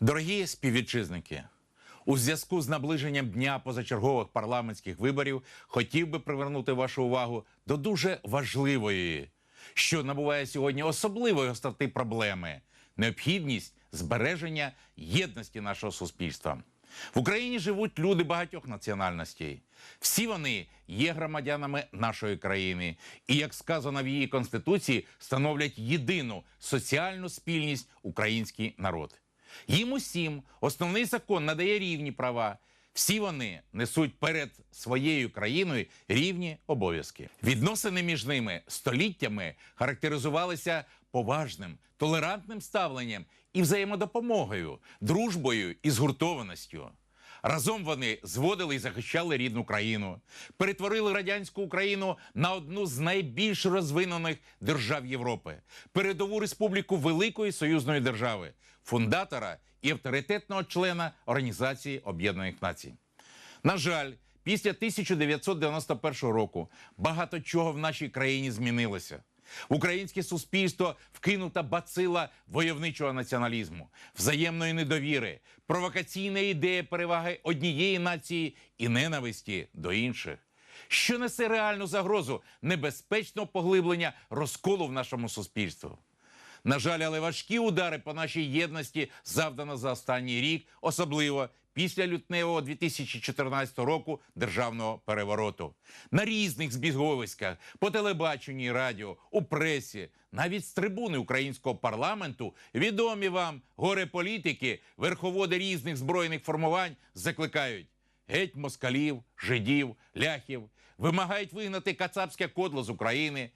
Дорогі співвітчизники, у зв'язку з наближенням дня позачергових парламентських виборів хотів би привернути вашу увагу до дуже важливої, що набуває сьогодні особливої гостроти проблеми необхідність збереження єдності нашого суспільства. В Україні живуть люди багатьох національностей. Всі вони є громадянами нашої країни, і, як сказано в її конституції, становлять єдину соціальну спільність український народ. Їм усім основний закон надає рівні права. Всі вони несуть перед своєю країною рівні обов'язки. Відносини між ними століттями характеризувалися поважним, толерантним ставленням і взаємодопомогою, дружбою і згуртованістю. Разом вони зводили і захищали рідну країну, перетворили радянську Україну на одну з найбільш розвинених держав Європи, передову республіку Великої союзної держави, фундатора і авторитетного члена Організації Об'єднаних Націй. На жаль, після 1991 року багато чого в нашій країні змінилося. Українське суспільство вкинута бацила войовничого націоналізму, взаємної недовіри, провокаційна ідея переваги однієї нації і ненависті до інших, що несе реальну загрозу небезпечного поглиблення розколу в нашому суспільстві. На жаль, але важкі удари по нашій єдності завдано за останній рік, особливо після лютневого 2014 року державного перевороту. На різних збіговиськах, по телебаченню і радіо, у пресі, навіть з трибуни українського парламенту, відомі вам горе-політики, верховоди різних збройних формувань закликають геть москалів, жидів, ляхів, вимагають вигнати кацапське кодло з України,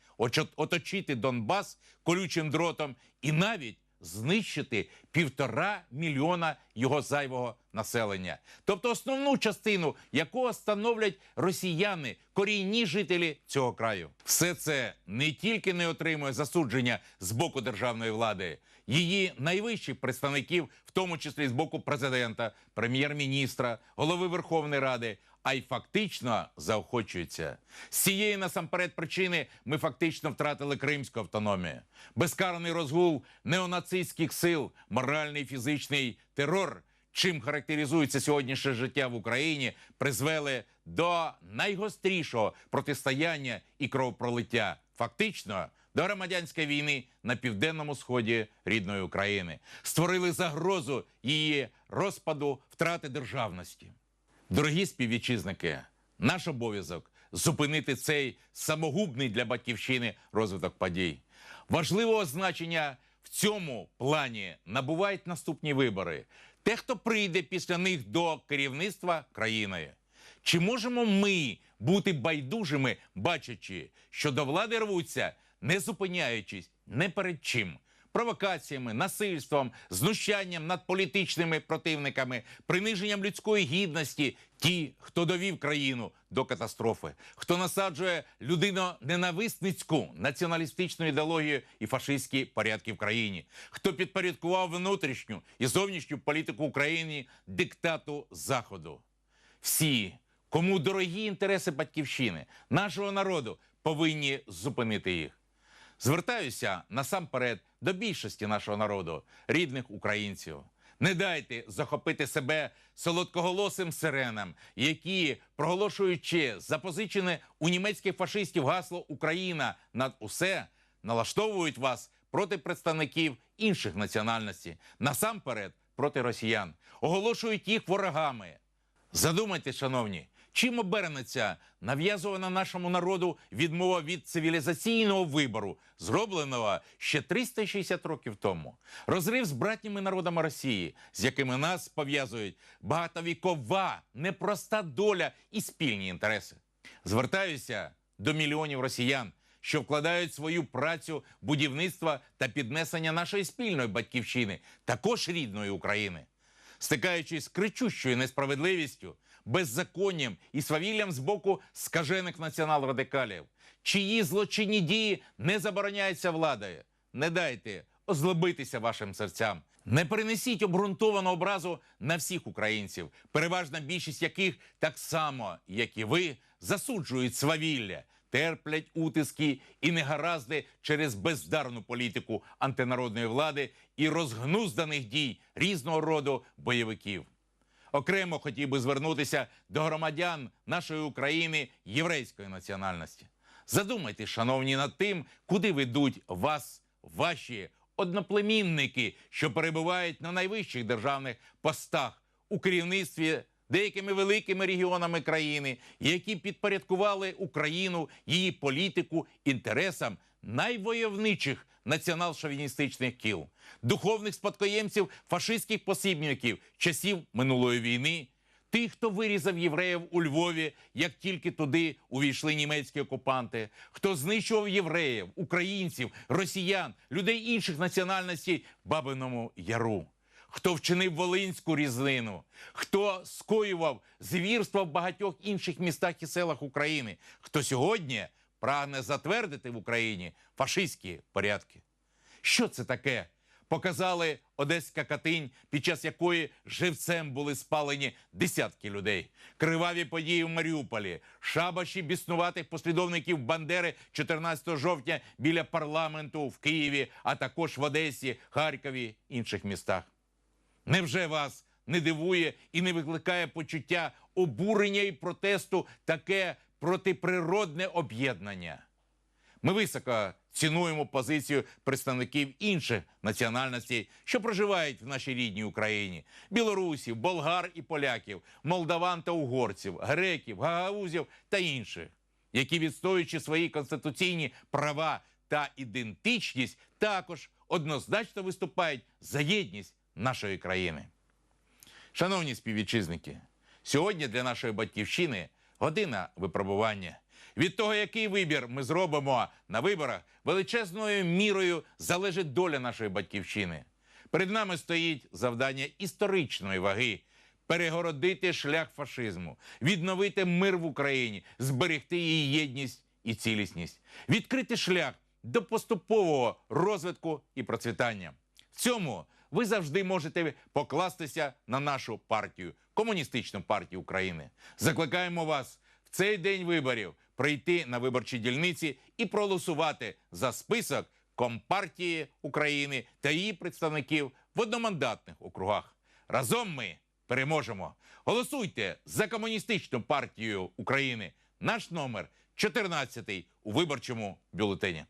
оточити Донбас колючим дротом і навіть знищити півтора мільйона його зайвого населення, тобто основну частину якого становлять росіяни, корінні жителі цього краю. Все це не тільки не отримує засудження з боку державної влади, її найвищих представників, в тому числі з боку президента, прем'єр-міністра, голови Верховної Ради. А й фактично заохочується. З цієї насамперед причини ми фактично втратили кримську автономію. Безкарний розгул неонацистських сил, моральний і фізичний терор, чим характеризується сьогоднішнє життя в Україні, призвели до найгострішого протистояння і кровопролиття. Фактично до громадянської війни на південному сході рідної України створили загрозу її розпаду, втрати державності. Дорогі співвітчизники, наш обов'язок зупинити цей самогубний для батьківщини розвиток подій. Важливого значення в цьому плані набувають наступні вибори. Те, хто прийде після них до керівництва країною. Чи можемо ми бути байдужими, бачачи, що до влади рвуться, не зупиняючись не перед чим? Провокаціями, насильством, знущанням над політичними противниками, приниженням людської гідності, ті, хто довів країну до катастрофи, хто насаджує людино-ненависницьку націоналістичну ідеологію і фашистські порядки в країні, хто підпорядкував внутрішню і зовнішню політику України диктату Заходу. Всі, кому дорогі інтереси батьківщини, нашого народу, повинні зупинити їх. Звертаюся насамперед до більшості нашого народу, рідних українців. Не дайте захопити себе солодкоголосим сиренам, які, проголошуючи запозичене у німецьких фашистів гасло Україна над усе, налаштовують вас проти представників інших національностей, насамперед проти росіян, оголошують їх ворогами. Задумайте, шановні, чим обернеться нав'язувана нашому народу відмова від цивілізаційного вибору, зробленого ще 360 років тому, розрив з братніми народами Росії, з якими нас пов'язують багатовікова, непроста доля і спільні інтереси. Звертаюся до мільйонів росіян, що вкладають свою працю в будівництво та піднесення нашої спільної батьківщини, також рідної України стикаючись з кричущою несправедливістю, беззаконням і свавіллям з боку скажених націонал-радикалів, чиї злочинні дії не забороняються владою. Не дайте озлобитися вашим серцям. Не перенесіть обґрунтовану образу на всіх українців, переважна більшість яких так само, як і ви, засуджують свавілля, терплять утиски і негаразди через бездарну політику антинародної влади і розгнузданих дій різного роду бойовиків. Окремо хотів би звернутися до громадян нашої України єврейської національності. Задумайтесь, шановні, над тим, куди ведуть вас ваші одноплемінники, що перебувають на найвищих державних постах у керівництві деякими великими регіонами країни, які підпорядкували Україну, її політику інтересам найвойовничих націонал-шовіністичних кіл, духовних спадкоємців фашистських посібників часів минулої війни, тих, хто вирізав євреїв у Львові, як тільки туди увійшли німецькі окупанти, хто знищував євреїв, українців, росіян, людей інших національностей в Бабиному Яру. Хто вчинив Волинську різину, хто скоював звірства в багатьох інших містах і селах України, хто сьогодні прагне затвердити в Україні фашистські порядки. Що це таке? Показали Одеська Катинь, під час якої живцем були спалені десятки людей. Криваві події в Маріуполі, шабаші біснуватих послідовників Бандери 14 жовтня біля парламенту в Києві, а також в Одесі, Харкові інших містах. Невже вас не дивує і не викликає почуття обурення і протесту таке протиприродне об'єднання? Ми високо цінуємо позицію представників інших національностей, що проживають в нашій рідній Україні: білорусів, болгар і поляків, молдаван та угорців, греків, гагаузів та інших, які, відстоюючи свої конституційні права та ідентичність, також однозначно виступають за єдність нашої країни. Шановні співвітчизники, сьогодні для нашої батьківщини година випробування. Від того, який вибір ми зробимо на виборах, величезною мірою залежить доля нашої батьківщини. Перед нами стоїть завдання історичної ваги перегородити шлях фашизму, відновити мир в Україні, зберегти її єдність і цілісність, відкрити шлях до поступового розвитку і процвітання. В цьому ви завжди можете покластися на нашу партію, комуністичну партію України. Закликаємо вас в цей день виборів прийти на виборчі дільниці і проголосувати за список Компартії України та її представників в одномандатних округах. Разом ми переможемо. Голосуйте за комуністичну партію України. Наш номер 14 у виборчому бюлетені.